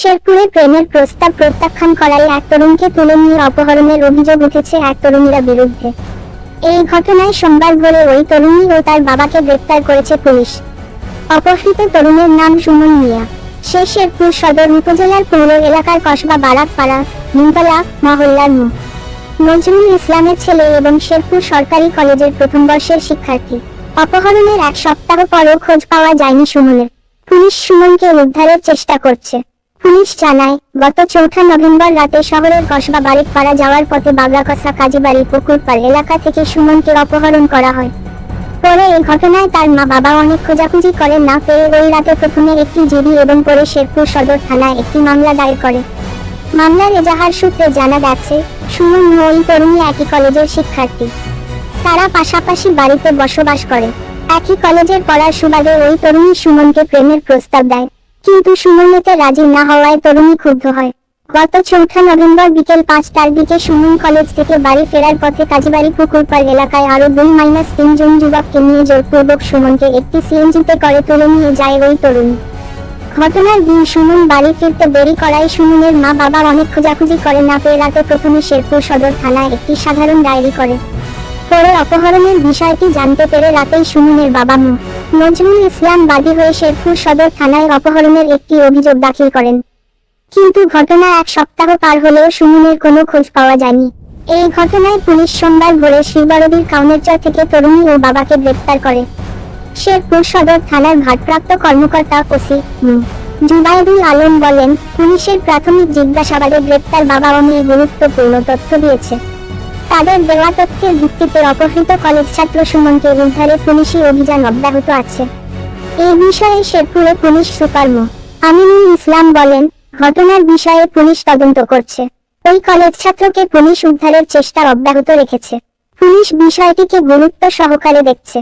শেরপুরে প্রেমের প্রস্তাব প্রত্যাখ্যান করায় এক তরুণকে তুলে নিয়ে অপহরণের অভিযোগ উঠেছে এক তরুণীরা বিরুদ্ধে। এই ঘটনায় সোমবার ভোরে ওই তরুণী ও তার বাবাকে গ্রেপ্তার করেছে পুলিশ। অপহৃত তরুণের নাম সুমন মিয়া। সে শেরপুর সদর উপজেলার পৌর এলাকার কসবা বারাকপাড়া, নিমতলা, মহল্লার মু। নজরুল ইসলামের ছেলে এবং শেরপুর সরকারি কলেজের প্রথম বর্ষের শিক্ষার্থী। অপহরণের এক সপ্তাহ পরও খোঁজ পাওয়া যায়নি সুমনের। পুলিশ সুমনকে উদ্ধারের চেষ্টা করছে। পুলিশ জানায়, গত চৌঠা নভেম্বর রাতে শহরের কসবা বারিকপাড়া যাওয়ার পথে বাগড়াকসা কাজীবাড়ি পুকুরপাড় এলাকা থেকে সুমনকে অপহরণ করা হয়। পরে এই ঘটনায় তার মা বাবা অনেক খোঁজাখুঁজি করে না পেয়ে ওই রাতে প্রথমে একটি জিডি এবং পরে শেরপুর সদর থানায় একটি মামলা দায়ের করে। মামলার এজাহার সূত্রে জানা গেছে, সুমন ওই তরুণী একই কলেজের শিক্ষার্থী। তারা পাশাপাশি বাড়িতে বসবাস করে। একই কলেজের পড়ার সুবাদে ওই তরুণী সুমনকে প্রেমের প্রস্তাব দেয়। কিন্তু সুমনিতে রাজি না হওয়ায় তরুণী ক্ষুব্ধ হয়। গত চৌঠা নভেম্বর বিকেল পাঁচটার দিকে সুমন কলেজ থেকে বাড়ি ফেরার পথে কাজীবাড়ি পুকুরপাড় এলাকায় আরও দুই মাইনাস তিনজন যুবককে নিয়ে জোরপূর্বক সুমনকে একটি সিএনজিতে করে তুলে নিয়ে যায় ওই তরুণী। ঘটনার দিন সুমন বাড়ি ফিরতে দেরি করায় সুমনের মা বাবা অনেক খোঁজাখুঁজি করে না পেয়ে রাতে প্রথমে শেরপুর সদর থানায় একটি সাধারণ ডায়েরি করে। পরে অপহরণের বিষয়টি জানতে পেরে রাতেই সুমনের বাবা মো নজরুল ইসলাম বাদী হয়ে শেরপুর সদর থানায় অপহরণের একটি অভিযোগ দাখিল করেন। কিন্তু ঘটনা এক সপ্তাহ পার হলেও সুমনের কোনো খোঁজ পাওয়া যায়নি। এই ঘটনায় পুলিশ সোমবার ভোরে শিববারবির কাউনেরচর থেকে তরুণী ও বাবাকে গ্রেপ্তার করে। শেরপুর সদর থানার ভারপ্রাপ্ত কর্মকর্তা ওসি মু। জুবাইদুল আলম বলেন, পুলিশের প্রাথমিক জিজ্ঞাসাবাদে গ্রেপ্তার বাবা ও গুরুত্বপূর্ণ তথ্য দিয়েছে। তাদের দেওয়া তথ্যের ভিত্তিতে অপহৃত কলেজ ছাত্র সুমনকে উদ্ধারে পুলিশি অভিযান অব্যাহত আছে। এই বিষয়ে শেরপুরে পুলিশ সুপার মো আমিনুল ইসলাম বলেন, ঘটনার বিষয়ে পুলিশ তদন্ত করছে। ওই কলেজ ছাত্রকে পুলিশ উদ্ধারের চেষ্টা অব্যাহত রেখেছে। পুলিশ বিষয়টিকে গুরুত্ব সহকারে দেখছে।